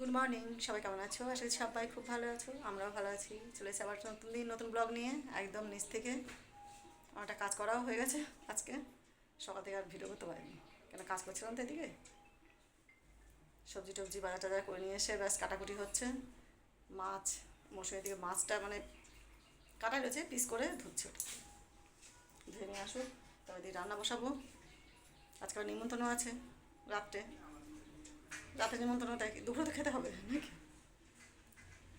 Good morning সবাই কেমন আছো? আশা করি সবাই খুব ভালো আছো, আমরাও ভালো আছি। চলে এসে আবার নতুন দিন, নতুন ব্লগ নিয়ে, একদম নিচ থেকে। আমার একটা কাজ করাও হয়ে গেছে আজকে। সকাল থেকে আর ভিডিও করতে পারিনি। কেন, কাজ করছিলাম তো এদিকে। সবজি টবজি বাজার টাজার করে নিয়ে এসে ব্যাস কাটাকুটি হচ্ছে। মাছ মৌসুমের দিকে মাছটা মানে কাটা রয়েছে, পিস করে ধুচ্ছে ধুয়ে নিয়ে আসুক তবে দিয়ে রান্না বসাবো। আজকে আবার নিমন্ত্রণ আছে, রাত্রে। রাতে নিমন্ত্রণ কি? দুপুরে তো খেতে হবে নাকি?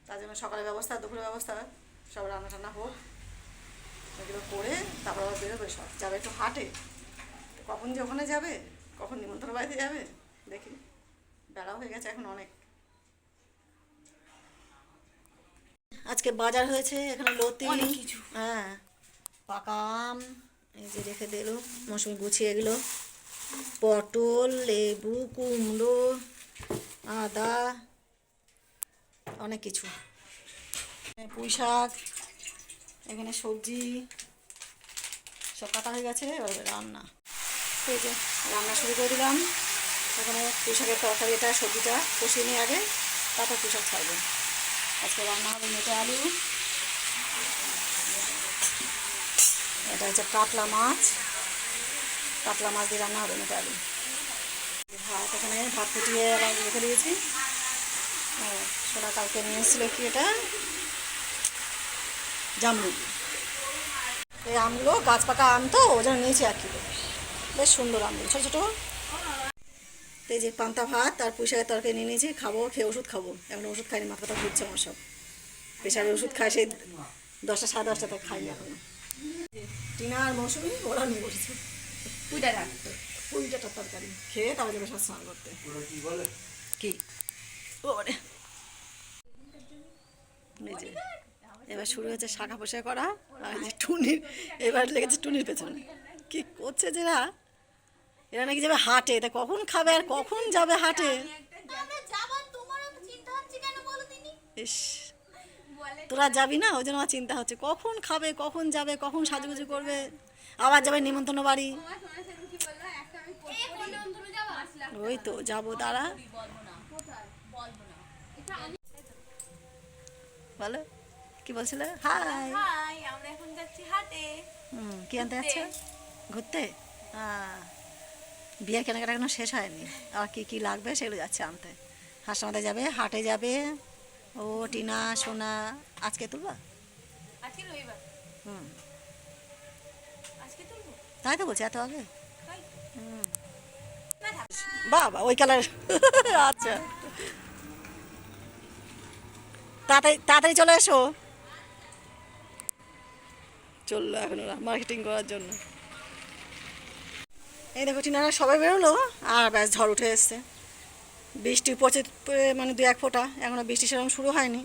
তার জন্য সকালের ব্যবস্থা দুপুরের ব্যবস্থা সব রান্না টান্না হোক। এগুলো করে তারপর আবার বেরোবে সব। যাবে একটু হাটে। কখন যে ওখানে যাবে কখন নিমন্ত্রণ বাড়িতে যাবে দেখি। বেড়াও হয়ে গেছে এখন অনেক। আজকে বাজার হয়েছে এখানে লতি কিছু। হ্যাঁ। পাকা আম এই যে রেখে দিল মৌসুমি গুছিয়ে এগুলো পটল লেবু কুমড়ো। আদা, অনেক কিছু। পুঁই শাক, এখানে সবজি, সব কাটা হয়ে গেছে, এবার রান্না। ঠিক আছে রান্না শুরু করে দিলাম। এখানে পুঁই শাকের তরকারি এটা, সবজিটা কষিয়ে নিয়ে আগে তারপর পুঁই শাক ছাড়বো। আজকে রান্না হবে মেটে আলু। এটা হচ্ছে কাতলা মাছ। কাতলা মাছ দিয়ে রান্না হবে মেটে আলু। ভাত, এখানে ভাত ফুটিয়ে আবার রেখে দিয়েছি। সোনা কালকে নিয়ে এসেছিল কি এটা? জামরুল। এই আমগুলো গাছ পাকা আম তো, ওই জন্য নিয়েছি এক কিলো। বেশ সুন্দর আমগুলো ছোটো ছোটো। এই যে পান্তা ভাত আর পুঁইশাকের তরকারি নিয়ে নিয়েছি, খাব, খেয়ে ওষুধ খাব। এখন ওষুধ খাইনি, মাথা ব্যথা ঘুরছে আমার সব। প্রেশারের ওষুধ খাই সেই দশটা, সাড়ে দশটা, তাই খাইনি এখনও। টিনা আর মৌসুমি ওরা নিয়ে বসেছে। পুইটা পুঁইটাটার তরকারি। খেয়ে তারপরে যাবে সব স্নান করতে। কি ওরে এবার শুরু হয়েছে শাখা পোষা করা আর যে টুনির এবার লেগেছে টুনির পেছনে। কি করছে যে এরা? এরা নাকি যাবে হাটে। তা কখন খাবে আর কখন যাবে হাটে? ইস তোরা যাবি না? ওই জন্য আমার চিন্তা হচ্ছে। কখন খাবে কখন যাবে কখন সাজুগুজু করবে? আবার যাবে নিমন্ত্রণ বাড়ি। ওই তো যাব তারা বলো কি বলছিলে? হাই হাই আমরা এখন যাচ্ছি হাটে হুম কি আনতে যাচ্ছে? ঘুরতে? হ্যাঁ বিয়ে কেনাকাটা এখনও শেষ হয়নি। আর কি কি লাগবে সেগুলো যাচ্ছে আনতে। হাসনাতে যাবে হাটে যাবে। ও টিনা সোনা আজকে তুলবা? আজকে রবিবার। হুম। তাই তো বলছি এত আগে? বাবা ওই কালার আচ্ছা। তাড়াতাড়ি তাড়াতাড়ি চলে এসো। চলল এখন ওরা মার্কেটিং করার জন্য। এই দেখো টিনারা সবাই বেরোলো আর ব্যাস ঝড় উঠে এসছে। বৃষ্টি পচে মানে দু এক ফোঁটা এখনও বৃষ্টি সেরকম শুরু হয়নি।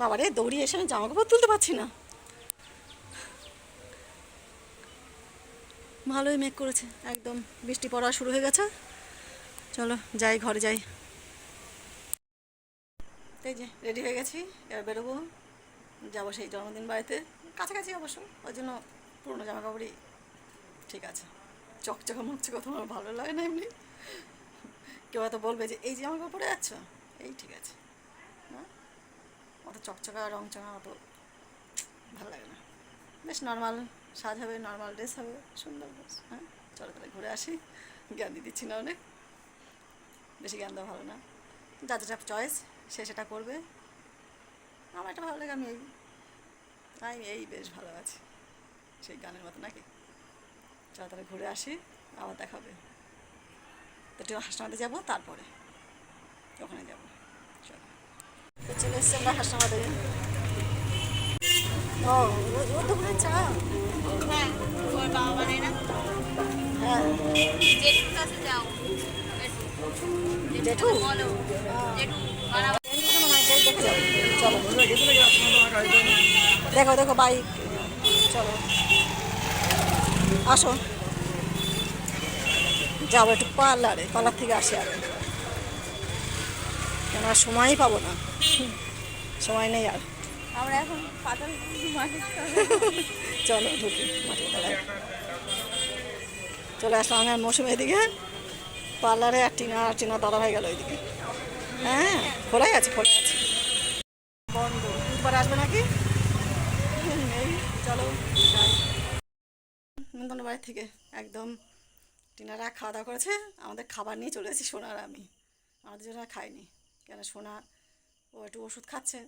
বাবারে দৌড়িয়ে এসে আমি জামা কাপড় তুলতে পারছি না। ভালোই মেঘ করেছে। একদম বৃষ্টি পড়া শুরু হয়ে গেছে। চলো, যাই, ঘরে যাই। এই যে রেডি হয়ে গেছি, এবার বেরোবো। যাব সেই জন্মদিন বাড়িতে। কাছাকাছি অবশ্য, ওই জন্য পুরনো জামা কাপড়ই ঠিক আছে। চকচকা মকচকা তোমার ভালো লাগে না এমনি। কেউ হয়তো বলবে যে, এই জামা কাপড় যাচ্ছ এই ঠিক আছে। না? অত চকচকা রং চঙা অত ভালো লাগে না। বেশ নর্মাল সাজ হবে নর্মাল ড্রেস হবে, সুন্দর ড্রেস হ্যাঁ? চলো তাহলে ঘুরে আসি। জ্ঞান দিয়ে দিচ্ছি না অনেক। বেশি জ্ঞান দেওয়া ভালো না। যার যেটা চয়েস সে সেটা করবে। আমার এটা ভালো লাগে, আমি এই আমি এই বেশ ভালো আছি। সেই গানের মতো নাকি? চলো তাহলে ঘুরে আসি, আবার দেখাবে তো একটু হাসনামাতে যাব, তারপরে। ওখানে যাব। চলো। চলে এসছি আমরা হাসনামাতে ও, ও- ও দোকানে চা হ্যাঁ। ওর বাবা বানায় না হ্যাঁ জেঠুর কাছে যাও জেঠু? বলো জেঠু দেখো দেখো বাইক চলো। আসো। যাব একটু পার্লারে, পার্লার থেকে আসি আগে। কেন আর সময়ই পাবো না। সময় নেই আর। আমরা এখন পাতাল চলো, ঢুকি চলে আসলাম আমি মৌসুমি এদিকে। পার্লারে আর টিনা আর টিনা, দাদা ভাই গেল ওইদিকে। হ্যাঁ খোলাই আছে খোলাই আছে। বন্ধ আসবে নাকি? এই, চলো নিমন্ত্রণ বাড়ি থেকে একদম টিনারা খাওয়া দাওয়া করেছে। আমাদের খাবার নিয়ে চলে এসেছি সোনার আমি। আমাদের জন্য খাইনি। কেন, সোনা ও একটু ওষুধ খাচ্ছে।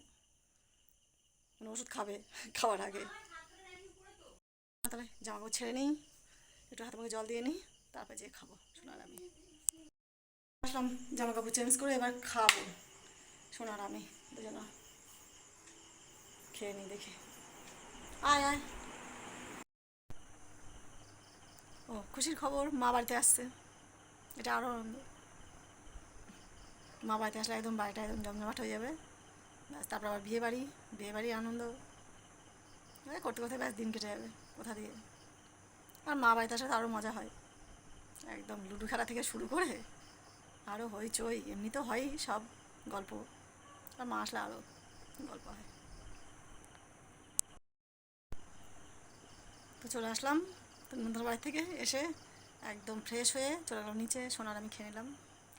মানে ওষুধ খাবে, খাওয়ার আগে। তাহলে জামা ছেড়ে নিই, একটু হাতে মুখে জল দিয়ে নিই, তারপরে যেয়ে খাব, সোনার আমি আসলাম জামা কাপড় চেঞ্জ করে এবার খাব, সোনার আমি দুজনা। খেয়ে নিই দেখি। আয় আয়। ও, খুশির খবর, মা বাড়িতে আসছে। এটা আরও মা বাড়িতে আসলে একদম বাড়িটা একদম জমজমাট হয়ে যাবে। ব্যাস, তারপর আবার বিয়ে বাড়ি বিয়ে বাড়ি আনন্দ। করতে করতে ব্যাস দিন কেটে যাবে কোথা দিয়ে। আর মা বাড়িতে আসলে আরও মজা হয়। একদম লুডো খেলা থেকে শুরু করে আরও হইচই, এমনি তো হয়ই সব গল্প। আর মা আসলে আরও গল্প হয়। তো চলে আসলাম নিমন্ত্রণ বাড়ি থেকে এসে একদম ফ্রেশ হয়ে চলে গেলাম নিচে, সোনার আমি খেয়ে নিলাম।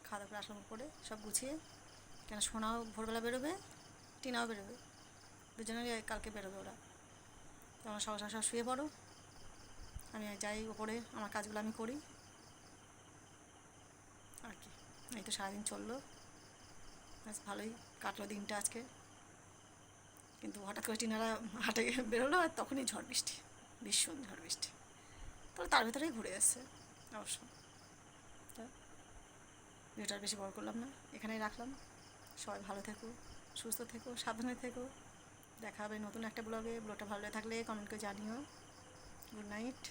খাওয়া দাওয়া করে আসলাম উপরে, সব গুছিয়ে। কেন সোনাও ভোরবেলা বেরোবে টিনাও বেরোবে। দুজনেরই কালকে বেরোবে ওরা। তোমরা সকাল সকাল শুয়ে পড়ো। আমি যাই ওপরে, আমার কাজগুলো আমি করি। আর কি, এই তো সারাদিন চলল। বেশ ভালোই কাটলো দিনটা আজকে। কিন্তু হঠাৎ করে টিনারা হাটে বেরোলো আর তখনই ঝড় বৃষ্টি, ভীষণ ঝড় বৃষ্টি। তবে তার ভেতরেই ঘুরে এসছে অবশ্য। ভিডিওটা বেশি বড় করলাম না, এখানেই রাখলাম। সবাই ভালো থেকো। সুস্থ থেকো, সাবধানে থেকো। দেখা হবে নতুন একটা ব্লগে। ব্লগটা ভালো থাকলে কমেন্ট করে জানিও। Good night